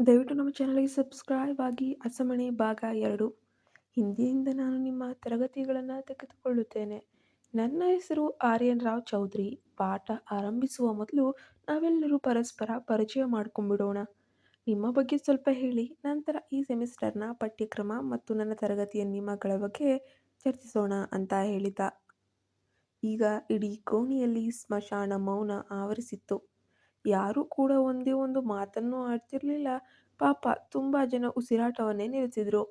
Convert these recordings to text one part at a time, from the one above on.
ದಯವಿಟ್ಟು ನಮ್ಮ ಚಾನಲ್ಗೆ ಸಬ್ಸ್ಕ್ರೈಬ್ ಆಗಿ ಅಸಮಣೆ ಭಾಗ ಎರಡು. ಹಿಂದಿನಿಂದ ನಾನು ನಿಮ್ಮ ತರಗತಿಗಳನ್ನು ತೆಗೆದುಕೊಳ್ಳುತ್ತೇನೆ. ನನ್ನ ಹೆಸರು ಆರ್ಯನ್ ರಾವ್ ಚೌಧರಿ. ಪಾಠ ಆರಂಭಿಸುವ ಮೊದಲು ನಾವೆಲ್ಲರೂ ಪರಸ್ಪರ ಪರಿಚಯ ಮಾಡ್ಕೊಂಡ್ಬಿಡೋಣ ನಿಮ್ಮ ಬಗ್ಗೆ ಸ್ವಲ್ಪ ಹೇಳಿ, ನಂತರ ಈ ಸೆಮಿಸ್ಟರ್ನ ಪಠ್ಯಕ್ರಮ ಮತ್ತು ನನ್ನ ತರಗತಿಯ ನಿಯಮಗಳ ಬಗ್ಗೆ ಚರ್ಚಿಸೋಣ ಅಂತ ಹೇಳಿದ. ಈಗ ಇಡೀ ಕೋಣೆಯಲ್ಲಿ ಸ್ಮಶಾನ ಮೌನ ಆವರಿಸಿತ್ತು. ಯಾರೂ ಕೂಡ ಒಂದೇ ಒಂದು ಮಾತನ್ನು ಆಡ್ತಿರಲಿಲ್ಲ. ಪಾಪ ತುಂಬ ಜನ ಉಸಿರಾಟವನ್ನೇ ನಿಲ್ಲಿಸಿದ್ರು.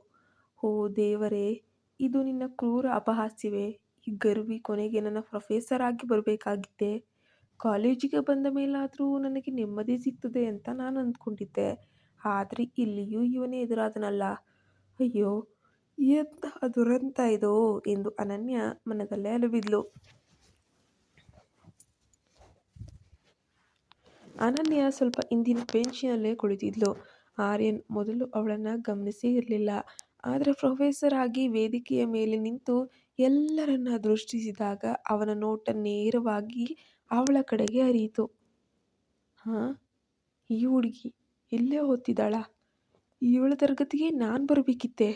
ಓ ದೇವರೇ, ಇದು ನಿನ್ನ ಕ್ರೂರ ಅಪಹಾಸ್ಯವೇ? ಈ ಗರ್ವಿ ಕೊನೆಗೆ ನನ್ನ ಪ್ರೊಫೆಸರ್ ಆಗಿ ಬರಬೇಕಾಗಿದ್ದೆ. ಕಾಲೇಜಿಗೆ ಬಂದ ಮೇಲಾದರೂ ನನಗೆ ನೆಮ್ಮದಿ ಸಿಗ್ತದೆ ಅಂತ ನಾನು ಅಂದ್ಕೊಂಡಿದ್ದೆ. ಆದರೆ ಇಲ್ಲಿಯೂ ಇವನೇ ಎದುರಾದನಲ್ಲ. ಅಯ್ಯೋ, ಎಂತಹ ದುರಂತ ಇದು! ಎಂದು ಅನನ್ಯ ಮನದಲ್ಲೇ ಅಲುಬಿದ್ಲು. ಅನನ್ಯ ಸ್ವಲ್ಪ ಹಿಂದಿನ ಬೆಂಚಿನಲ್ಲೇ ಕುಳಿತಿದ್ಲು. ಆರ್ಯನ್ ಮೊದಲು ಅವಳನ್ನು ಗಮನಿಸಿ ಇರಲಿಲ್ಲ. ಆದರೆ ಪ್ರೊಫೆಸರ್ ಆಗಿ ವೇದಿಕೆಯ ಮೇಲೆ ನಿಂತು ಎಲ್ಲರನ್ನ ದೃಷ್ಟಿಸಿದಾಗ ಅವನ ನೋಟ ನೇರವಾಗಿ ಅವಳ ಕಡೆಗೆ ಅರಿಯಿತು ಹಾಂ, ಈ ಹುಡುಗಿ ಇಲ್ಲೇ ಓದ್ತಿದ್ದಾಳ? ಇವಳ ತರಗತಿಗೆ ನಾನು ಬರಬೇಕಿತ್ತೆ.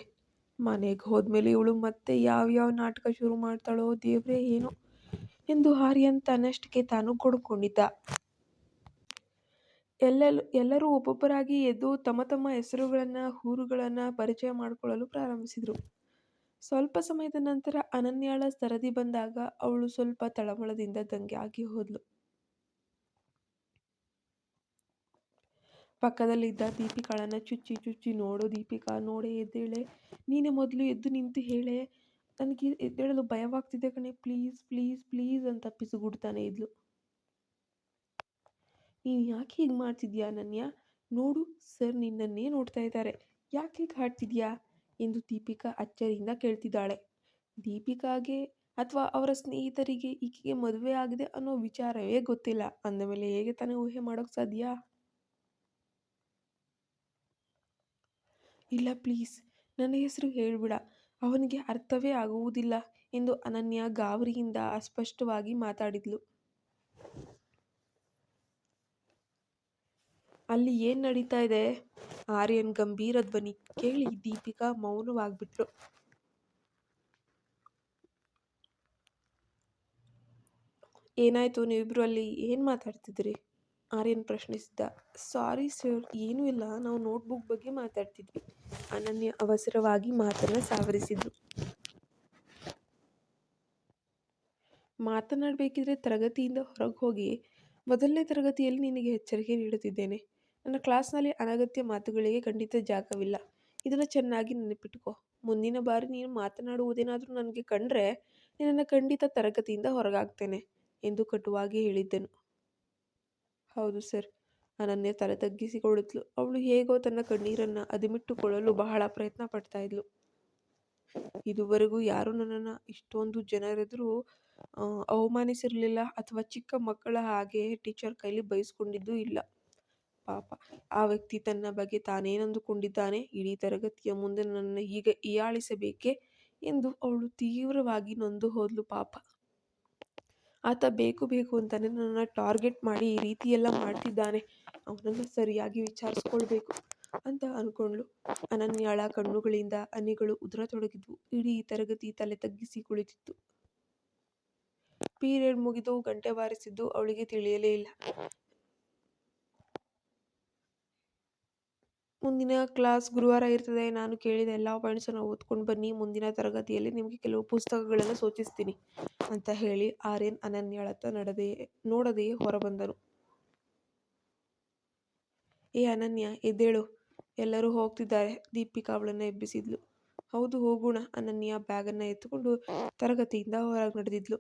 ಮನೆಗೆ ಹೋದ್ಮೇಲೆ ಇವಳು ಮತ್ತೆ ಯಾವ್ಯಾವ ನಾಟಕ ಶುರು ಮಾಡ್ತಾಳೋ ದೇವರೇ ಏನು ಎಂದು ಆರ್ಯನ್ ತನ್ನಷ್ಟಕ್ಕೆ ತಾನು ಕೊಡ್ಕೊಂಡಿದ್ದ. ಎಲ್ಲೆಲ್, ಎಲ್ಲರೂ ಒಬ್ಬೊಬ್ಬರಾಗಿ ಎದ್ದು ತಮ್ಮ ತಮ್ಮ ಹೆಸರುಗಳನ್ನು, ಊರುಗಳನ್ನು ಪರಿಚಯ ಮಾಡಿಕೊಳ್ಳಲು ಪ್ರಾರಂಭಿಸಿದರು. ಸ್ವಲ್ಪ ಸಮಯದ ನಂತರ ಅನನ್ಯಾಳ ಸರದಿ ಬಂದಾಗ ಅವಳು ಸ್ವಲ್ಪ ತಳಮಳದಿಂದ ದಂಗೆ ಆಗಿ ಹೋದ್ಲು. ಪಕ್ಕದಲ್ಲಿದ್ದ ದೀಪಿಕಾಳನ್ನ ಚುಚ್ಚಿ ಚುಚ್ಚಿ, ನೋಡು ದೀಪಿಕಾ, ನೋಡೆ ಎದ್ದೇಳೆ. ನೀನೇ ಮೊದಲು ಎದ್ದು ನಿಂತು ಹೇಳೆ. ನನಗೆ ಎದ್ದೇಳಲು ಭಯವಾಗ್ತಿದೆ ಕಣೆ. ಪ್ಲೀಸ್ ಪ್ಲೀಸ್ ಪ್ಲೀಸ್ ಅಂತ ಪಿಸುಗುಡ್ತಾನೆ ಇದ್ಲು. ನೀನು ಯಾಕೆ ಹೀಗೆ ಮಾಡ್ತಿದ್ಯಾ ಅನನ್ಯ? ನೋಡು ಸರ್ ನಿನ್ನನ್ನೇ ನೋಡ್ತಾ ಇದ್ದಾರೆ. ಯಾಕೆ ಹೀಗೆ ಹಾಡ್ತಿದ್ಯಾ? ಎಂದು ದೀಪಿಕಾ ಅಚ್ಚರಿಯಿಂದ ಕೇಳ್ತಿದ್ದಾಳೆ. ದೀಪಿಕಾಗೆ ಅಥವಾ ಅವರ ಸ್ನೇಹಿತರಿಗೆ ಈಕೆಗೆ ಮದುವೆ ಆಗಿದೆ ಅನ್ನೋ ವಿಚಾರವೇ ಗೊತ್ತಿಲ್ಲ. ಅಂದಮೇಲೆ ಹೇಗೆ ತಾನೇ ಊಹೆ ಮಾಡೋಕ್ಕೆ ಸಾಧ್ಯ? ಇಲ್ಲ ಪ್ಲೀಸ್, ನನ್ನ ಹೆಸರು ಹೇಳಿಬಿಡ. ಅವನಿಗೆ ಅರ್ಥವೇ ಆಗುವುದಿಲ್ಲ ಎಂದು ಅನನ್ಯ ಗಾಬರಿಯಿಂದ ಅಸ್ಪಷ್ಟವಾಗಿ ಮಾತಾಡಿದ್ಲು. ಅಲ್ಲಿ ಏನು ನಡೀತಾ ಇದೆ? ಆರ್ಯನ್ ಗಂಭೀರ ಧ್ವನಿ ಕೇಳಿ ದೀಪಿಕಾ ಮೌನವಾಗ್ಬಿಟ್ರು ಏನಾಯ್ತು ನೀವಿಬ್ರು ಅಲ್ಲಿ? ಏನು ಮಾತಾಡ್ತಿದ್ರಿ? ಆರ್ಯನ್ ಪ್ರಶ್ನಿಸಿದ್ದ ಸಾರಿ ಸರ್, ಏನೂ ಇಲ್ಲ. ನಾವು ನೋಟ್ಬುಕ್ ಬಗ್ಗೆ ಮಾತಾಡ್ತಿದ್ವಿ. ಅನನ್ಯ ಅವಸರವಾಗಿ ಮಾತನ್ನ ಸಾವರಿಸಿದ್ರು ಮಾತನಾಡಬೇಕಿದ್ರೆ ತರಗತಿಯಿಂದ ಹೊರಗೆ ಹೋಗಿ, ಮೊದಲನೇ ತರಗತಿಯಲ್ಲಿ ನಿನಗೆ ಎಚ್ಚರಿಕೆ ನೀಡುತ್ತಿದ್ದೇನೆ. ನನ್ನ ಕ್ಲಾಸ್ನಲ್ಲಿ ಅನಗತ್ಯ ಮಾತುಗಳಿಗೆ ಖಂಡಿತ ಜಾಗವಿಲ್ಲ. ಇದನ್ನು ಚೆನ್ನಾಗಿ ನೆನಪಿಟ್ಕೋ. ಮುಂದಿನ ಬಾರಿ ನೀನು ಮಾತನಾಡುವುದೇನಾದರೂ ನನಗೆ ಕಂಡ್ರೆ ನಿನ್ನನ್ನು ಖಂಡಿತ ತರಗತಿಯಿಂದ ಹೊರಗಾಗ್ತೇನೆ ಎಂದು ಕಟುವಾಗಿ ಹೇಳಿದ್ದನು. ಹೌದು ಸರ್ ಅನನ್ಯ ತಲೆ ತಗ್ಗಿಸಿಕೊಳ್ಳುತ್ತಲು ಅವಳು ಹೇಗೋ ತನ್ನ ಕಣ್ಣೀರನ್ನು ಅದಿಮಿಟ್ಟುಕೊಳ್ಳಲು ಬಹಳ ಪ್ರಯತ್ನ ಪಡ್ತಾ ಇದ್ಲು. ಇದುವರೆಗೂ ಯಾರೂ ನನ್ನನ್ನು ಇಷ್ಟೊಂದು ಜನರೆದುರು ಅವಮಾನಿಸಿರಲಿಲ್ಲ ಅಥವಾ ಚಿಕ್ಕ ಮಕ್ಕಳ ಹಾಗೆ ಟೀಚರ್ ಕೈಲಿ ಬೈಸ್ಕೊಂಡಿದ್ದೂ ಇಲ್ಲ. ಪಾಪ. ಆ ವ್ಯಕ್ತಿ ತನ್ನ ಬಗ್ಗೆ ತಾನೇನಂದುಕೊಂಡಿದ್ದಾನೆ? ಇಡೀ ತರಗತಿಯ ಮುಂದೆ ನನ್ನನ್ನು ಈಗ ಹೀಯಾಳಿಸಬೇಕೆ ಎಂದು ಅವಳು ತೀವ್ರವಾಗಿ ನೊಂದು ಹೋದ್ಲು ಪಾಪ. ಆತ ಬೇಕು ಬೇಕು ಅಂತಾನೆ ನನ್ನನ್ನು ಟಾರ್ಗೆಟ್ ಮಾಡಿ ಈ ರೀತಿ ಎಲ್ಲ ಮಾಡ್ತಿದ್ದಾನೆ. ಅವನನ್ನು ಸರಿಯಾಗಿ ವಿಚಾರಿಸ್ಕೊಳ್ಬೇಕು ಅಂತ ಅಂದ್ಕೊಂಡ್ಳು ಅನನ್ಯಾಳ ಕಣ್ಣುಗಳಿಂದ ಹನಿಗಳು ಉದುರತೊಡಗಿದ್ವು. ಇಡೀ ತರಗತಿ ತಲೆ ತಗ್ಗಿಸಿ ಕುಳಿತಿತ್ತು. ಪೀರಿಯಡ್ ಮುಗಿದು ಗಂಟೆ ಬಾರಿಸಿದ್ದು ಅವಳಿಗೆ ತಿಳಿಯಲೇ ಇಲ್ಲ. ಮುಂದಿನ ಕ್ಲಾಸ್ ಗುರುವಾರ ಇರ್ತದೆ, ನಾನು ಕೇಳಿದ ಎಲ್ಲ ಪಾಯಿಂಟ್ಸನ್ನು ಓದ್ಕೊಂಡು ಬನ್ನಿ, ಮುಂದಿನ ತರಗತಿಯಲ್ಲಿ ನಿಮಗೆ ಕೆಲವು ಪುಸ್ತಕಗಳನ್ನು ಸೂಚಿಸ್ತೀನಿ ಅಂತ ಹೇಳಿ ಆರ್ಯನ್ ಅನನ್ಯಳತ್ತ ನಡೆದೆಯೇ ನೋಡದೆಯೇ ಹೊರಬಂದನು. ಏ ಅನನ್ಯ, ಎದ್ದೇಳು. ಎಲ್ಲರೂ ಹೋಗ್ತಿದ್ದಾರೆ. ದೀಪಿಕಾ ಅವಳನ್ನು ಎಬ್ಬಿಸಿದ್ಲು. ಹೌದು, ಹೋಗೋಣ. ಅನನ್ಯ ಬ್ಯಾಗನ್ನು ಎತ್ತುಕೊಂಡು ತರಗತಿಯಿಂದ ಹೊರಗೆ ನಡೆದಿದ್ಲು.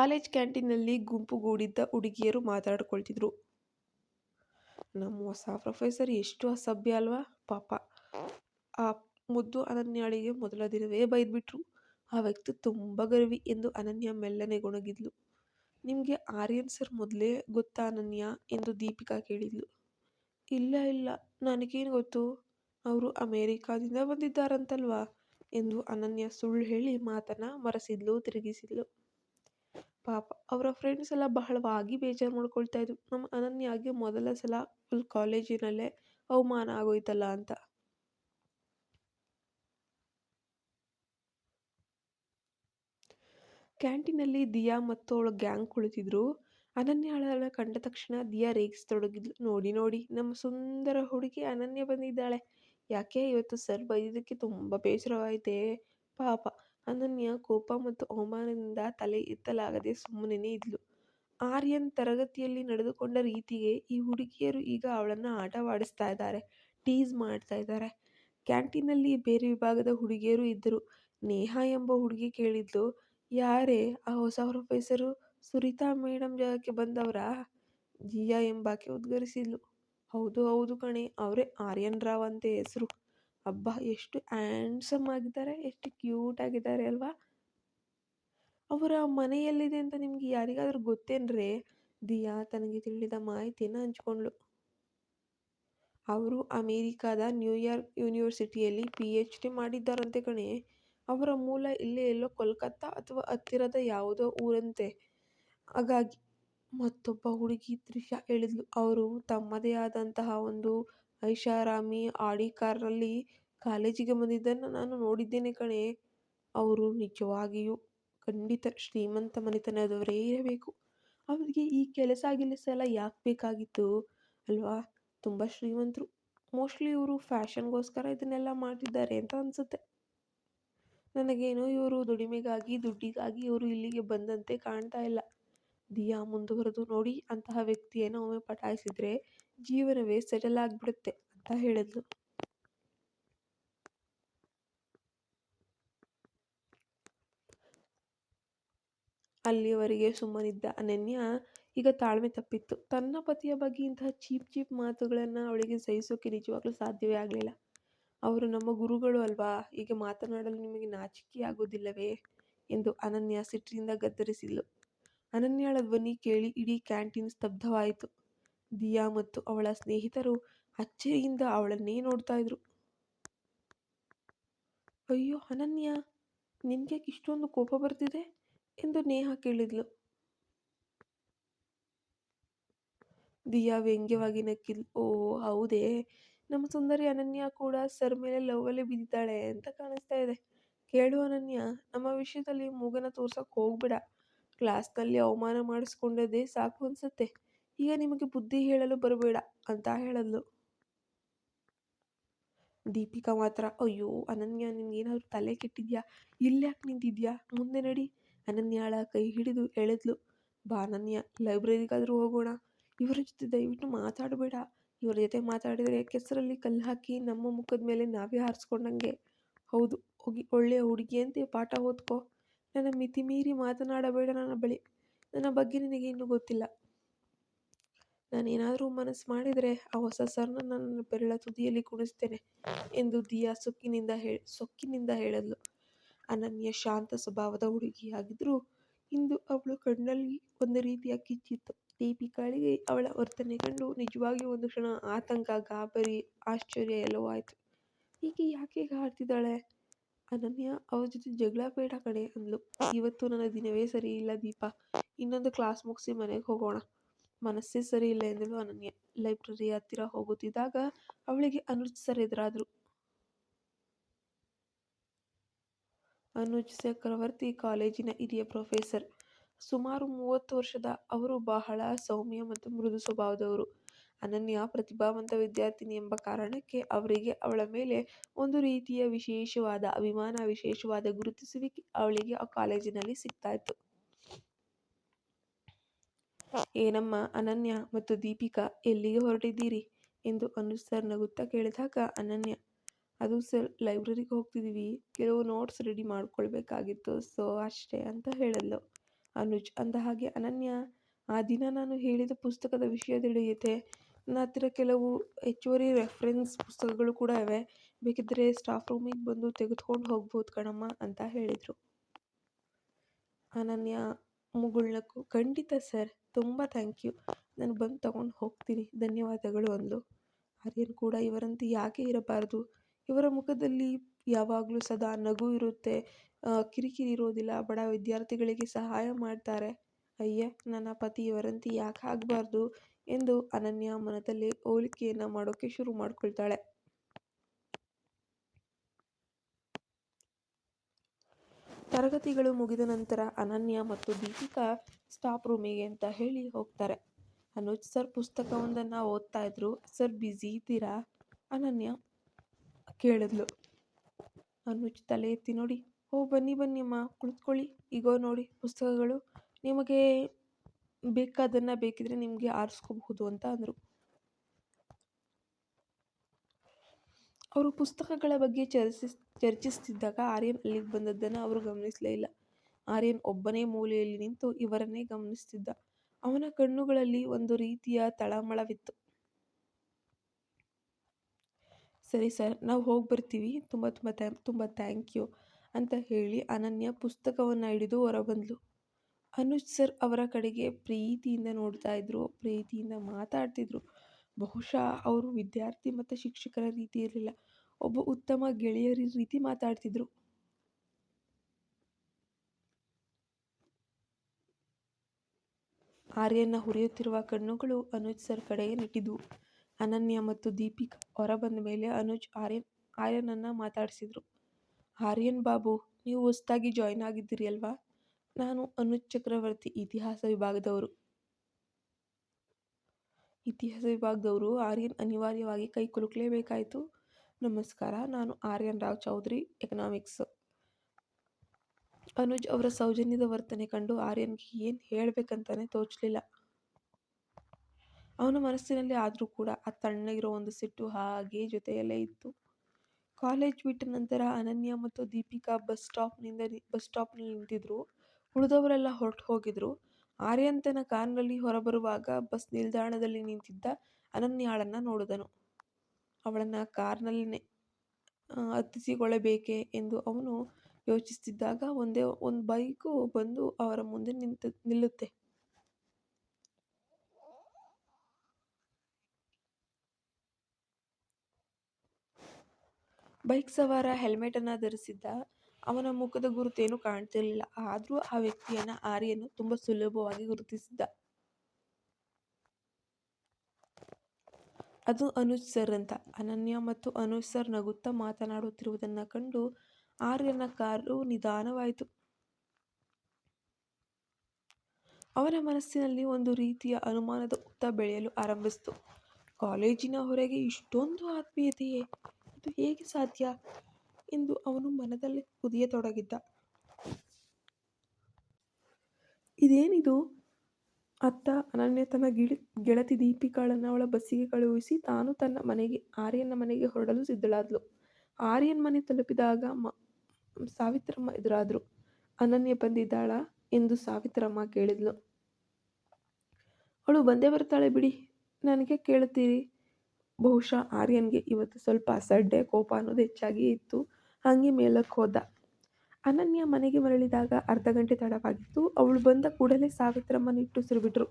ಕಾಲೇಜ್ ಕ್ಯಾಂಟೀನಲ್ಲಿ ಗುಂಪುಗೂಡಿದ್ದ ಹುಡುಗಿಯರು ಮಾತಾಡ್ಕೊಳ್ತಿದ್ರು. ನಮ್ಮ ಹೊಸ ಪ್ರೊಫೆಸರ್ ಎಷ್ಟು ಅಸಭ್ಯ ಅಲ್ವಾ? ಪಾಪ. ಆ ಮುದ್ದು ಅನನ್ಯಾಳಿಗೆ ಮೊದಲ ದಿನವೇ ಬೈದ್ಬಿಟ್ರು. ಆ ವ್ಯಕ್ತಿ ತುಂಬ ಗರ್ವಿ ಎಂದು ಅನನ್ಯ ಮೆಲ್ಲನೆ ಗೊಣಗಿದ್ಲು ನಿಮಗೆ ಆರ್ಯನ್ ಸರ್ ಮೊದಲೇ ಗೊತ್ತಾ ಅನನ್ಯ? ಎಂದು ದೀಪಿಕಾ ಕೇಳಿದ್ಲು. ಇಲ್ಲ ಇಲ್ಲ. ನನಗೇನು ಗೊತ್ತು? ಅವರು ಅಮೇರಿಕಾದಿಂದ ಬಂದಿದ್ದಾರಂತಲ್ವಾ? ಎಂದು ಅನನ್ಯ ಸುಳ್ಳು ಹೇಳಿ ಮಾತನ್ನ ಮರೆಸಿದ್ಲು, ತಿರುಗಿಸಿದ್ಲು. ಪಾಪ ಅವರ ಫ್ರೆಂಡ್ಸ್ ಎಲ್ಲ ಬಹಳವಾಗಿ ಬೇಜಾರು ಮಾಡ್ಕೊಳ್ತಾ ಇದ್ರು. ನಮ್ಮ ಅನನ್ಯಾಗೆ ಮೊದಲ ಸಲ ಫುಲ್ ಕಾಲೇಜಿನಲ್ಲೇ ಅವಮಾನ ಆಗೋಯ್ತಲ್ಲ ಅಂತ. ಕ್ಯಾಂಟೀನಲ್ಲಿ ದಿಯಾ ಮತ್ತು ಅವಳ ಗ್ಯಾಂಗ್ ಕುಳಿತಿದ್ರು. ಅನನ್ಯಾಳನ್ನ ಕಂಡ ತಕ್ಷಣ ದಿಯಾ ರೇಗಿಸ್ತೊಡಗಿದ್ಲು ನೋಡಿ ನೋಡಿ, ನಮ್ಮ ಸುಂದರ ಹುಡುಗಿ ಅನನ್ಯ ಬಂದಿದ್ದಾಳೆ. ಯಾಕೆ ಇವತ್ತು ಸರ್ ಬೈದಿದ್ದಕ್ಕೆ ತುಂಬ ಬೇಸರವಾಯಿತೇ ಪಾಪ ಅನನ್ಯ ಕೋಪ ಮತ್ತು ಅವಮಾನದಿಂದ ತಲೆ ಎತ್ತಲಾಗದೆ ಸುಮ್ಮನೆ ಇದ್ಲು. ಆರ್ಯನ್ ತರಗತಿಯಲ್ಲಿ ನಡೆದುಕೊಂಡ ರೀತಿಗೆ ಈ ಹುಡುಗಿಯರು ಈಗ ಅವಳನ್ನು ಆಟವಾಡಿಸ್ತಾ ಇದ್ದಾರೆ, ಟೀಸ್ ಮಾಡ್ತಾ ಇದ್ದಾರೆ. ಕ್ಯಾಂಟೀನಲ್ಲಿ ಬೇರೆ ವಿಭಾಗದ ಹುಡುಗಿಯರು ಇದ್ದರು. ನೇಹಾ ಎಂಬ ಹುಡುಗಿ ಕೇಳಿದ್ಲು, ಯಾರೇ, ಆ ಹೊಸ ಪ್ರೊಫೆಸರು ಸುರಿತಾ ಮೇಡಮ್ ಜಾಗಕ್ಕೆ ಬಂದವರಾ? ಜಿಯಾ ಎಂಬಾಕೆ ಉದ್ಗರಿಸಿದ್ಲು. ಹೌದು ಹೌದು ಕಣೆ, ಅವರೇ ಆರ್ಯನ್ ರಾವ್ ಅಂತ ಹೆಸರು. ಅಬ್ಬಾ, ಎಷ್ಟು ಆ್ಯಂಡ್ಸಮ್ ಆಗಿದ್ದಾರೆ, ಎಷ್ಟು ಕ್ಯೂಟ್ ಆಗಿದ್ದಾರೆ ಅಲ್ವಾ? ಅವರ ಮನೆಯಲ್ಲಿದೆ ಅಂತ ನಿಮ್ಗೆ ಯಾರಿಗಾದರೂ ಗೊತ್ತೇನ್ರಿ? ದಿಯಾ ತನಗೆ ತಿಳಿದ ಮಾಹಿತಿಯನ್ನು ಹಂಚ್ಕೊಂಡ್ಳು. ಅವರು ಅಮೇರಿಕಾದ ನ್ಯೂಯಾರ್ಕ್ ಯೂನಿವರ್ಸಿಟಿಯಲ್ಲಿ ಪಿ ಎಚ್ ಡಿ ಮಾಡಿದ್ದಾರಂತೆ ಕಣೆ. ಅವರ ಮೂಲ ಇಲ್ಲೇ ಎಲ್ಲೋ ಕೋಲ್ಕತ್ತಾ ಅಥವಾ ಹತ್ತಿರದ ಯಾವುದೋ ಊರಂತೆ. ಹಾಗಾಗಿ ಮತ್ತೊಬ್ಬ ಹುಡುಗಿ ತ್ರಿಷಾ ಹೇಳಿದ್ಲು. ಅವರು ತಮ್ಮದೇ ಆದಂತಹ ಒಂದು ಐಷಾರಾಮಿ ಆಡಿ ಕಾರಲ್ಲಿ ಕಾಲೇಜಿಗೆ ಬಂದಿದ್ದನ್ನು ನಾನು ನೋಡಿದ್ದೇನೆ ಕಣೆ. ಅವರು ನಿಜವಾಗಿಯೂ ಖಂಡಿತ ಶ್ರೀಮಂತ ಮನೆತನದವರೇ ಇರಬೇಕು. ಅವರಿಗೆ ಈ ಕೆಲಸ ಗಿಲಸ ಎಲ್ಲ ಯಾಕೆ ಬೇಕಾಗಿತ್ತು? ಅಲ್ವಾ? ತುಂಬ ಶ್ರೀಮಂತರು. ಮೋಸ್ಟ್ಲಿ ಇವರು ಫ್ಯಾಷನ್ಗೋಸ್ಕರ ಇದನ್ನೆಲ್ಲ ಮಾಡ್ತಿದ್ದಾರೆ ಅಂತ ಅನಿಸುತ್ತೆ. ನನಗೇನು ಇವರು ದುಡಿಮೆಗಾಗಿ, ದುಡ್ಡಿಗಾಗಿ ಇವರು ಇಲ್ಲಿಗೆ ಬಂದಂತೆ ಕಾಣ್ತಾ ಇಲ್ಲ. ದಿಯಾ ಮುಂದುವರೆದು ನೋಡಿ ಅಂತಹ ವ್ಯಕ್ತಿಯನ್ನು ಒಮ್ಮೆ ಪಟಾಯಿಸಿದ್ರೆ ಜೀವನವೇ ಸೆಟಲ್ ಆಗಿಬಿಡುತ್ತೆ ಅಂತ ಹೇಳಿದ್ಲು. ಅಲ್ಲಿಯವರೆಗೆ ಸುಮ್ಮನಿದ್ದ ಅನನ್ಯ ಈಗ ತಾಳ್ಮೆ ತಪ್ಪಿತ್ತು. ತನ್ನ ಪತಿಯ ಬಗ್ಗೆ ಇಂತಹ ಚೀಪ್ ಚೀಪ್ ಮಾತುಗಳನ್ನು ಅವಳಿಗೆ ಸಹಿಸೋಕೆ ನಿಜವಾಗ್ಲೂ ಸಾಧ್ಯವೇ ಆಗಲಿಲ್ಲ. ಅವರು ನಮ್ಮ ಗುರುಗಳು ಅಲ್ವಾ? ಹೀಗೆ ಮಾತನಾಡಲು ನಿಮಗೆ ನಾಚಿಕೆ ಆಗೋದಿಲ್ಲವೇ ಎಂದು ಅನನ್ಯ ಸಿಟ್ಟಿನಿಂದ ಗದ್ದರಿಸಿದ್ಲು. ಅನನ್ಯಾಳ ಧ್ವನಿ ಕೇಳಿ ಇಡೀ ಕ್ಯಾಂಟೀನ್ ಸ್ತಬ್ಧವಾಯಿತು. ದಿಯಾ ಮತ್ತು ಅವಳ ಸ್ನೇಹಿತರು ಅಚ್ಚರಿಯಿಂದ ಅವಳನ್ನೇ ನೋಡ್ತಾ ಇದ್ರು. ಅಯ್ಯೋ ಅನನ್ಯ ನಿನ್ಗೆ ಇಷ್ಟೊಂದು ಕೋಪ ಬರ್ತಿದೆ? ಎಂದು ನೇಹ ಕೇಳಿದ್ಲು. ದಿಯಾ ವ್ಯಂಗ್ಯವಾಗಿ ನಕ್ಕಿದ್ಲು. ಓ, ಹೌದೇ, ನಮ್ಮ ಸುಂದರಿ ಅನನ್ಯ ಕೂಡ ಸರ್ ಮೇಲೆ ಲವ್ವಲ್ಲಿ ಬಿದ್ದಿದ್ದಾಳೆ ಅಂತ ಕಾಣಿಸ್ತಾ ಇದೆ. ಕೇಳು ಅನನ್ಯ, ನಮ್ಮ ವಿಷಯದಲ್ಲಿ ಮೂಗನ ತೋರ್ಸಕ್ಕೆ ಹೋಗ್ಬೇಡ. ಕ್ಲಾಸ್ನಲ್ಲಿ ಅವಮಾನ ಮಾಡಿಸ್ಕೊಂಡದ್ದೇ ಸಾಕು ಅನ್ಸುತ್ತೆ. ಈಗ ನಿಮಗೆ ಬುದ್ಧಿ ಹೇಳಲು ಬರಬೇಡ ಅಂತ ಹೇಳದ್ಲು. ದೀಪಿಕಾ ಮಾತ್ರ, ಅಯ್ಯೋ, ಅನನ್ಯ, ನಿನ್ಗೇನಾದ್ರೂ ತಲೆ ಕೆಟ್ಟಿದ್ಯಾ? ಇಲ್ಯಾಕೆ ನಿಂತಿದ್ಯಾ? ಮುಂದೆ ನಡಿ. ಅನನ್ಯಾಳ ಕೈ ಹಿಡಿದು ಎಳೆದ್ಲು. ಬಾ ಅನನ್ಯ, ಲೈಬ್ರರಿಗಾದ್ರೂ ಹೋಗೋಣ. ಇವರ ಜೊತೆ ದಯವಿಟ್ಟು ಮಾತಾಡಬೇಡ. ಇವರ ಜೊತೆ ಮಾತಾಡಿದರೆ ಕೆಸರಲ್ಲಿ ಕಲ್ಲು ಹಾಕಿ ನಮ್ಮ ಮುಖದ ಮೇಲೆ ನಾವೇ ಹಾರಿಸ್ಕೊಂಡಂಗೆ. ಹೌದು, ಹೋಗಿ ಒಳ್ಳೆಯ ಹುಡುಗಿಯಂತೆ ಪಾಠ ಓದ್ಕೋ. ನನ್ನ ಮಿತಿ ಮೀರಿ ಮಾತನಾಡಬೇಡ ನನ್ನ ಬಳಿ. ನನ್ನ ಬಗ್ಗೆ ನಿನಗೆ ಇನ್ನೂ ಗೊತ್ತಿಲ್ಲ. ನಾನೇನಾದರೂ ಮನಸ್ಸು ಮಾಡಿದರೆ ಆ ಹೊಸ ಸರ್ನ ನನ್ನ ಬೆರಳ ತುದಿಯಲ್ಲಿ ಕುಣಿಸ್ತೇನೆ ಎಂದು ದಿಯಾ ಸೊಕ್ಕಿನಿಂದ ಹೇ, ಸೊಕ್ಕಿನಿಂದ ಹೇಳಿದ್ಲು. ಅನನ್ಯ ಶಾಂತ ಸ್ವಭಾವದ ಹುಡುಗಿಯಾಗಿದ್ದರೂ ಇಂದು ಅವಳು ಕಣ್ಣಲ್ಲಿ ಒಂದು ರೀತಿಯ ಕಿಚ್ಚಿತ್ತು. ದೀಪಿಕಾಳಿಗೆ ಅವಳ ವರ್ತನೆ ಕಂಡು ನಿಜವಾಗಿ ಒಂದು ಕ್ಷಣ ಆತಂಕ, ಗಾಬರಿ, ಆಶ್ಚರ್ಯ ಎಲ್ಲವೂ ಆಯಿತು. ಹೀಗೆ ಯಾಕೆ ಆಡ್ತಿದ್ದಾಳೆ ಅನನ್ಯ, ಅವ್ರ ಜೊತೆ ಜಗಳ ಬೇಡ ಕಣೆ ಅಂದ್ಲು. ಇವತ್ತು ನನ್ನ ದಿನವೇ ಸರಿ ಇಲ್ಲ ದೀಪ. ಇನ್ನೊಂದು ಕ್ಲಾಸ್ ಮುಗಿಸಿ ಮನೆಗೆ ಹೋಗೋಣ. ಮನಸ್ಸೇ ಸರಿ ಇಲ್ಲ ಎಂದಳು ಅನನ್ಯ. ಲೈಬ್ರರಿ ಹತ್ತಿರ ಹೋಗುತ್ತಿದ್ದಾಗ ಅವಳಿಗೆ ಅನುಜ್ ಸರ್ ಎದುರಾದ್ರು. ಅನುಜ್ ಚಕ್ರವರ್ತಿ ಕಾಲೇಜಿನ ಹಿರಿಯ ಪ್ರೊಫೆಸರ್ ಸುಮಾರು ಮೂವತ್ತು ವರ್ಷದ ಅವರು ಬಹಳ ಸೌಮ್ಯ ಮತ್ತು ಮೃದು ಸ್ವಭಾವದವರು. ಅನನ್ಯ ಪ್ರತಿಭಾವಂತ ವಿದ್ಯಾರ್ಥಿನಿ ಎಂಬ ಕಾರಣಕ್ಕೆ ಅವರಿಗೆ ಅವಳ ಮೇಲೆ ಒಂದು ರೀತಿಯ ವಿಶೇಷವಾದ, ಅಭಿಮಾನ ವಿಶೇಷವಾದ ಗುರುತಿಸುವಿಕೆ ಅವಳಿಗೆ ಆ ಕಾಲೇಜಿನಲ್ಲಿ ಸಿಗ್ತಾ ಇತ್ತು ಏನಮ್ಮ ಅನನ್ಯ ಮತ್ತು ದೀಪಿಕಾ ಎಲ್ಲಿಗೆ ಹೊರಟಿದ್ದೀರಿ? ಎಂದು ಅನುಜ್ ಸರ್ ನಗುತ್ತಾ ಕೇಳಿದಾಗ, ಅನನ್ಯ, ಅದು ಸರ್ ಲೈಬ್ರರಿಗೆ ಹೋಗ್ತಿದ್ದೀವಿ. ಕೆಲವು ನೋಟ್ಸ್ ರೆಡಿ ಮಾಡ್ಕೊಳ್ಬೇಕಾಗಿತ್ತು, ಸೊ ಅಷ್ಟೇ ಅಂತ ಹೇಳಿದ್ಲು. ಅನುಜ್, ಅಂದ ಹಾಗೆ, ಅನನ್ಯ, ಆ ದಿನ ನಾನು ಹೇಳಿದ ಪುಸ್ತಕದ ವಿಷಯ ತಿಳಿಯುತ್ತೆ ನನ್ನ ಹತ್ತಿರ ಕೆಲವು ಹೆಚ್ಚುವರಿ ರೆಫರೆನ್ಸ್ ಪುಸ್ತಕಗಳು ಕೂಡ ಇವೆ. ಬೇಕಿದ್ದರೆ ಸ್ಟಾಫ್ ರೂಮಿಗೆ ಬಂದು ತೆಗೆದುಕೊಂಡು ಹೋಗ್ಬೋದು ಕಣಮ್ಮ ಅಂತ ಹೇಳಿದರು. ಅನನ್ಯ ಮುಗುಳ್ನಕ್ಕು ಖಂಡಿತ ಸರ್ ತುಂಬ ಥ್ಯಾಂಕ್ ಯು ನಾನು ಬಂದು ತಗೊಂಡು ಹೋಗ್ತೀನಿ. ಧನ್ಯವಾದಗಳು ಅಂದಳು ಆರ್ಯನ್ ಕೂಡ ಇವರಂತೆ ಯಾಕೆ ಇರಬಾರದು? ಇವರ ಮುಖದಲ್ಲಿ ಯಾವಾಗಲೂ ಸದಾ ನಗು ಇರುತ್ತೆ. ಕಿರಿಕಿರಿ ಇರೋದಿಲ್ಲ. ಬಡ ವಿದ್ಯಾರ್ಥಿಗಳಿಗೆ ಸಹಾಯ ಮಾಡ್ತಾರೆ. ಅಯ್ಯ, ನನ್ನ ಪತಿ ಇವರಂತೆ ಯಾಕೆ ಆಗಬಾರ್ದು? ಎಂದು ಅನನ್ಯ ಮನದಲ್ಲಿ ಹೋಲಿಕೆಯನ್ನ ಮಾಡೋಕೆ ಶುರು ಮಾಡ್ಕೊಳ್ತಾಳೆ. ತರಗತಿಗಳು ಮುಗಿದ ನಂತರ ಅನನ್ಯ ಮತ್ತು ದೀಪಿಕಾ ಸ್ಟಾಫ್ ರೂಮಿಗೆ ಅಂತ ಹೇಳಿ ಹೋಗ್ತಾರೆ. ಅನುಜ್, ಸರ್, ಪುಸ್ತಕವೊಂದನ್ನ ಓದ್ತಾ ಇದ್ರು. ಸರ್, ಬ್ಯುಸಿ ಇದ್ದೀರಾ? ಅನನ್ಯ ಕೇಳಿದ್ಲು. ಅನುಜ್ ತಲೆ ಎತ್ತಿ ನೋಡಿ ಓ ಬನ್ನಿ ಬನ್ನಿ ಅಮ್ಮ ಕುಳಿತ್ಕೊಳ್ಳಿ. ಈಗೋ ನೋಡಿ, ಪುಸ್ತಕಗಳು. ನಿಮಗೆ ಬೇಕಾದನ್ನ ಬೇಕಿದ್ರೆ ನಿಮಗೆ ಆರಿಸ್ಕೋಬಹುದು ಅಂತ ಅಂದರು. ಅವರು ಪುಸ್ತಕಗಳ ಬಗ್ಗೆ ಚರ್ಚಿಸ್, ಚರ್ಚಿಸ್ತಿದ್ದಾಗ ಆರ್ಯನ್ ಅಲ್ಲಿಗೆ ಬಂದದ್ದನ್ನು ಅವರು ಗಮನಿಸಲೇ ಇಲ್ಲ. ಆರ್ಯನ್ ಒಬ್ಬನೇ ಮೂಲೆಯಲ್ಲಿ ನಿಂತು ಇವರನ್ನೇ ಗಮನಿಸ್ತಿದ್ದ. ಅವನ ಕಣ್ಣುಗಳಲ್ಲಿ ಒಂದು ರೀತಿಯ ತಳಮಳವಿತ್ತು. ಸರಿ ಸರ್, ನಾವು ಹೋಗಿ ಬರ್ತೀವಿ. ತುಂಬ ತುಂಬ ತುಂಬ ಥ್ಯಾಂಕ್ ಯು ಅಂತ ಹೇಳಿ ಅನನ್ಯ ಪುಸ್ತಕವನ್ನು ಹಿಡಿದು ಹೊರಬಂದ್ಲು. ಅನುಜ್ ಸರ್ ಅವರ ಕಡೆಗೆ ಪ್ರೀತಿಯಿಂದ ನೋಡ್ತಾ ಇದ್ರು, ಪ್ರೀತಿಯಿಂದ ಮಾತಾಡ್ತಿದ್ರು. ಬಹುಶಃ ಅವರು ವಿದ್ಯಾರ್ಥಿ ಮತ್ತು ಶಿಕ್ಷಕರ ರೀತಿ ಇರಲಿಲ್ಲ. ಒಬ್ಬ ಉತ್ತಮ ಗೆಳೆಯರ ರೀತಿ ಮಾತಾಡ್ತಿದ್ರು. ಆರ್ಯನ ಹುರಿಯುತ್ತಿರುವ ಕಣ್ಣುಗಳು ಅನುಜ್ ಸರ್ ಕಡೆಗೆ ನೆಟ್ಟಿದ್ವು. ಅನನ್ಯ ಮತ್ತು ದೀಪಿಕಾ ಹೊರಬಂದ ಮೇಲೆ ಅನುಜ್ ಆರ್ಯನ್, ಆರ್ಯನನ್ನು ಮಾತಾಡಿಸಿದ್ರು. ಆರ್ಯನ್ ಬಾಬು, ನೀವು ಹೊಸದಾಗಿ ಜಾಯ್ನ್ ಆಗಿದ್ದೀರಿ ಅಲ್ವಾ? ನಾನು ಅನುಜ್ ಚಕ್ರವರ್ತಿ ಇತಿಹಾಸ ವಿಭಾಗದವರು. ಇತಿಹಾಸ ವಿಭಾಗದವರು ಆರ್ಯನ್ ಅನಿವಾರ್ಯವಾಗಿ ಕೈ ಕುಲುಕಲೇಬೇಕಾಯಿತು. ನಮಸ್ಕಾರ, ನಾನು ಆರ್ಯನ್ ರಾವ್ ಚೌಧರಿ ಎಕನಾಮಿಕ್ಸ್ ಅನುಜ್ ಅವರ ಸೌಜನ್ಯದ ವರ್ತನೆ ಕಂಡು ಆರ್ಯನ್ಗೆ ಏನು ಹೇಳ್ಬೇಕಂತಾನೆ ತೋಚಲಿಲ್ಲ. ಅವನ ಮನಸ್ಸಿನಲ್ಲಿ ಆದರೂ ಕೂಡ ಆ ತಣ್ಣಗಿರೋ ಒಂದು ಸಿಟ್ಟು ಹಾಗೆ ಜೊತೆಯಲ್ಲೇ ಇತ್ತು. ಕಾಲೇಜ್ ಬಿಟ್ಟ ನಂತರ ಅನನ್ಯ ಮತ್ತು ದೀಪಿಕಾ ಬಸ್ ಸ್ಟಾಪ್ನಿಂದ ಬಸ್ ಸ್ಟಾಪ್ನಲ್ಲಿ ನಿಂತಿದ್ರು. ಉಳಿದವರೆಲ್ಲ ಹೊರಟು ಹೋಗಿದ್ರು. ಆರ್ಯನ್ ತನ್ನ ಕಾರ್ನಲ್ಲಿ ಹೊರಬರುವಾಗ ಬಸ್ ನಿಲ್ದಾಣದಲ್ಲಿ ನಿಂತಿದ್ದ ಅನನ್ಯಾಳನ್ನ ನೋಡಿದನು. ಅವಳನ್ನ ಕಾರ್ನಲ್ಲಿನೇ ಹತ್ತಿಸಿಕೊಳ್ಳಬೇಕೆ ಎಂದು ಅವನು ಯೋಚಿಸುತ್ತಿದ್ದಾಗ ಒಂದೇ, ಒಂದು ಬೈಕು ಬಂದು ಅವರ ಮುಂದೆ ನಿಂತ, ನಿಲ್ಲುತ್ತೆ. ಬೈಕ್ ಸವಾರ ಹೆಲ್ಮೆಟನ್ನು ಧರಿಸಿದ್ದ ಅವನ ಮುಖದ ಗುರುತೇನು ಕಾಣ್ತಿರಲಿಲ್ಲ. ಆದರೂ ಆ ವ್ಯಕ್ತಿಯನ್ನ ಆರ್ಯನು ತುಂಬ ಸುಲಭವಾಗಿ ಗುರುತಿಸಿದ್ದ. ಅದು ಅನುಜ್ ಸರ್ ಅಂತ. ಅನನ್ಯ ಮತ್ತು ಅನುಜ್ ಸರ್ ನಗುತ್ತಾ ಮಾತನಾಡುತ್ತಿರುವುದನ್ನ ಕಂಡು ಆರ್ಯನ ಕಾರು ನಿಧಾನವಾಯಿತು. ಅವನ ಮನಸ್ಸಿನಲ್ಲಿ ಒಂದು ರೀತಿಯ ಅನುಮಾನದ ಉತ್ತ ಬೆಳೆಯಲು ಆರಂಭಿಸಿತು. ಕಾಲೇಜಿನ ಹೊರಗೆ ಇಷ್ಟೊಂದು ಆತ್ಮೀಯತೆಯೇ? ಇದು ಹೇಗೆ ಸಾಧ್ಯ? ಎಂದು ಅವನು ಮನದಲ್ಲಿ ಕುದಿಯತೊಡಗಿದ್ದ. ಇದೇನಿದು? ಅತ್ತ ಅನನ್ಯ ತನ್ನ ಗಿಳಿ, ಗೆಳತಿ ದೀಪಿಕಾಳನ್ನು ಅವಳ ಬಸ್ಸಿಗೆ ಕಳುಹಿಸಿ ತಾನು ತನ್ನ ಮನೆಗೆ, ಆರ್ಯನ ಮನೆಗೆ ಹೊರಡಲು ಸಿದ್ಧಳಾದ್ಲು. ಆರ್ಯನ್ ಮನೆ ತಲುಪಿದಾಗ ಮ, ಸಾವಿತ್ರಮ್ಮ ಎದುರಾದ್ರು. ಅನನ್ಯ ಬಂದಿದ್ದಾಳ ಎಂದು ಸಾವಿತ್ರಮ್ಮ ಕೇಳಿದ್ಲು. ಅವಳು ಬಂದೇ ಬರ್ತಾಳೆ ಬಿಡಿ. ನನಗೆ ಕೇಳುತ್ತೀರಿ. ಬಹುಶಃ ಆರ್ಯನ್ಗೆ ಇವತ್ತು ಸ್ವಲ್ಪ ಅಸಡ್ಡೆ, ಕೋಪ ಅನ್ನೋದು ಹೆಚ್ಚಾಗಿ ಇತ್ತು. ಹಾಗೆ ಮೇಲಕ್ಕೆ ಹೋದ. ಅನನ್ಯ ಮನೆಗೆ ಮರಳಿದಾಗ ಅರ್ಧ ಗಂಟೆ ತಡವಾಗಿತ್ತು. ಅವಳು ಬಂದ ಕೂಡಲೇ ಸಾವಿತ್ರಮ್ಮನ ಇಟ್ಟು ಬಿಟ್ರು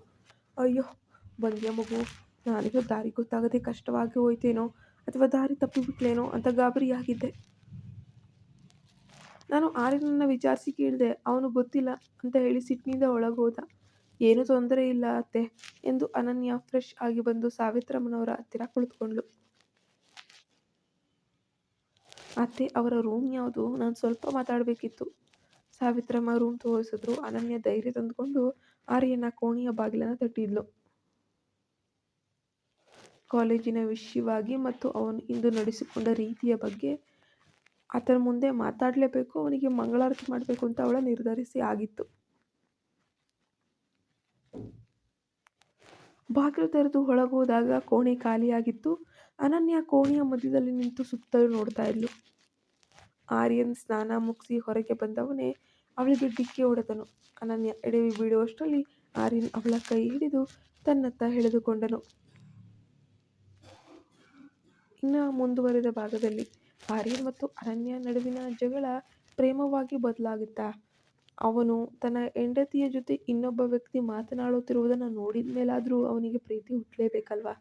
ಅಯ್ಯೋ, ಬಂದ್ಯ ಮಗು ನನಗೆ ದಾರಿ ಗೊತ್ತಾಗದೆ ಕಷ್ಟವಾಗಿ ಹೋಯ್ತೇನೋ ಅಥವಾ ದಾರಿ ತಪ್ಪಿಬಿಟ್ಲೇನೋ ಅಂತ ಗಾಬರಿಯಾಗಿದ್ದೆ. ನಾನು ಆರ್ಯನನ್ನು ವಿಚಾರಿಸಿ ಕೇಳಿದೆ, ಅವನು ಗೊತ್ತಿಲ್ಲ ಅಂತ ಹೇಳಿ ಸಿಟ್ಟಿನಿಂದ ಒಳಗೋದ. ಏನೂ ತೊಂದರೆ ಇಲ್ಲ ಅತ್ತೆ ಎಂದು ಅನನ್ಯ ಫ್ರೆಶ್ ಆಗಿ ಬಂದು ಸಾವಿತ್ರಮ್ಮನವರ ಹತ್ತಿರ ಕುಳಿತುಕೊಂಡ್ಳು. ಅತ್ತೆ, ಅವರ ರೂಮ್ ಯಾವುದು? ನಾನು ಸ್ವಲ್ಪ ಮಾತಾಡಬೇಕಿತ್ತು. ಸಾವಿತ್ರಮ್ಮ ರೂಮ್ ತೋರಿಸಿದ್ರು. ಅನನ್ಯ ಧೈರ್ಯ ತಂದುಕೊಂಡು ಆರ್ಯನ ಕೋಣೆಯ ಬಾಗಿಲನ್ನು ತಟ್ಟಿದ್ಲು. ಕಾಲೇಜಿನ ವಿಷಯವಾಗಿ ಮತ್ತು ಅವನು ಇಂದು ನಡೆಸಿಕೊಂಡ ರೀತಿಯ ಬಗ್ಗೆ ಆತನ ಮುಂದೆ ಮಾತಾಡಲೇಬೇಕು. ಅವನಿಗೆ ಮಂಗಳಾರತಿ ಮಾಡಬೇಕು ಅಂತ ಅವಳ ನಿರ್ಧರಿಸಿ ಆಗಿತ್ತು. ಬಾಗಿಲು ತೆರೆದು ಒಳಗೋದಾಗ ಕೋಣೆ ಖಾಲಿಯಾಗಿತ್ತು. ಅನನ್ಯ ಕೋಣೆಯ ಮಧ್ಯದಲ್ಲಿ ನಿಂತು ಸುತ್ತಲೂ ನೋಡ್ತಾ ಇದ್ಲು. ಆರ್ಯನ್ ಸ್ನಾನ ಮುಗಿಸಿ ಹೊರಗೆ ಬಂದವನೇ ಅವಳಿಗೆ ಡಿಕ್ಕಿ ಹೊಡೆದನು. ಅನನ್ಯ ಎಡವಿ ಬೀಳುವಷ್ಟರಲ್ಲಿ ಆರ್ಯನ್ ಅವಳ ಕೈ ಹಿಡಿದು ತನ್ನತ್ತ ಎಳೆದುಕೊಂಡನು. ಇನ್ನ ಮುಂದುವರೆದ ಭಾಗದಲ್ಲಿ ಆರ್ಯನ್ ಮತ್ತು ಅನನ್ಯ ನಡುವಿನ ಜಗಳ ಪ್ರೇಮವಾಗಿ ಬದಲಾಗುತ್ತಾ, ಅವನು ತನ್ನ ಹೆಂಡತಿಯ ಜೊತೆ ಇನ್ನೊಬ್ಬ ವ್ಯಕ್ತಿ ಮಾತನಾಡುತ್ತಿರುವುದನ್ನು ನೋಡಿದ ಮೇಲಾದರೂ ಅವನಿಗೆ ಪ್ರೀತಿ ಹುಟ್ಟಲೇಬೇಕಲ್ವಾ?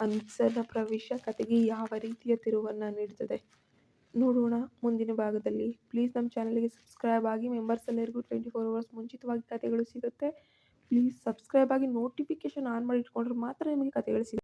ಅನುಸರ್ನ ಪ್ರವೇಶ ಕಥೆಗೆ ಯಾವ ರೀತಿಯ ತಿರುವನ್ನು ನೀಡುತ್ತದೆ ನೋಡೋಣ ಮುಂದಿನ ಭಾಗದಲ್ಲಿ. ಪ್ಲೀಸ್ ನಮ್ಮ ಚಾನಲ್ಗೆ ಸಬ್ಸ್ಕ್ರೈಬ್ ಆಗಿ ಮೆಂಬರ್ಸ್ ಎಲ್ಲರಿಗೂ ಟ್ವೆಂಟಿ ಫೋರ್ ಅವರ್ಸ್ ಮುಂಚಿತವಾಗಿ ಕಥೆಗಳು ಸಿಗುತ್ತೆ. ಪ್ಲೀಸ್ ಸಬ್ಸ್ಕ್ರೈಬ್ ಆಗಿ ನೋಟಿಫಿಕೇಶನ್ ಆನ್ ಮಾಡಿ ಇಟ್ಕೊಂಡ್ರೆ ಮಾತ್ರ ನಿಮಗೆ ಕಥೆಗಳು ಸಿಗುತ್ತೆ.